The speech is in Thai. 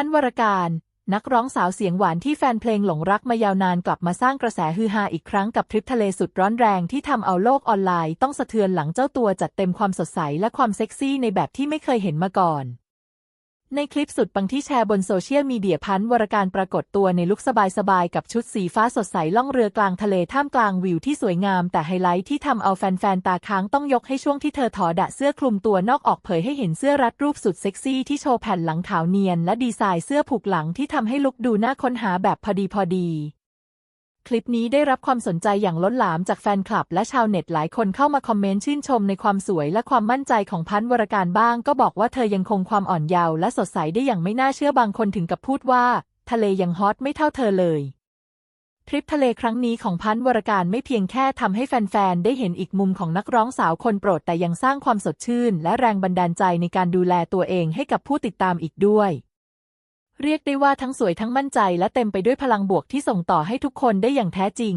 พันวรการ นักร้องสาวเสียงหวานที่แฟนเพลงหลงรักมายาวนานกลับมาสร้างกระแสฮือฮาอีกครั้งกับทริปทะเลสุดร้อนแรงที่ทำเอาโลกออนไลน์ต้องสะเทือนหลังเจ้าตัวจัดเต็มความสดใสและความเซ็กซี่ในแบบที่ไม่เคยเห็นมาก่อน ในคลิปสุดปังที่แชร์บนโซเชียลมีเดียพันวรการปรากฏตัวในลุคสบายๆ กับชุดสีฟ้าสดใสล่องเรือกลางทะเลท่ามกลางวิวที่สวยงาม แต่ไฮไลท์ที่ทำเอาแฟนๆ ตาค้างต้องยกให้ช่วงที่เธอถอดะเสื้อคลุมตัวนอกออกเผยให้เห็นเสื้อรัดรูปสุดเซ็กซี่ที่โชว์แผ่นหลังขาวเนียน และดีไซน์เสื้อผูกหลังที่ทำให้ลุคดูน่าค้นหาแบบพอดีพอดี คลิปนี้ได้รับความสนใจอย่างล้นหลามจากแฟนคลับ และชาวเน็ตหลายคนเข้ามาคอมเมนต์ชื่นชมในความสวยและความมั่นใจของพันวรการบ้าง ก็บอกว่าเธอยังคงความอ่อนเยาว์และสดใสได้อย่างไม่น่าเชื่อบางคนถึงกับพูดว่า ทะเลยังฮอตไม่เท่าเธอเลยทริปทะเลครั้งนี้ของพันวรการไม่เพียงแค่ทำให้แฟน ๆ ได้เห็นอีกมุมของนักร้องสาวคนโปรดแต่ยังสร้างความสดชื่น และแรงบันดาลใจในการดูแลตัวเองให้กับผู้ติดตามอีกด้วย เรียกได้ว่าทั้งสวยทั้งมั่นใจและเต็มไปด้วยพลังบวกที่ส่งต่อให้ทุกคนได้อย่างแท้จริง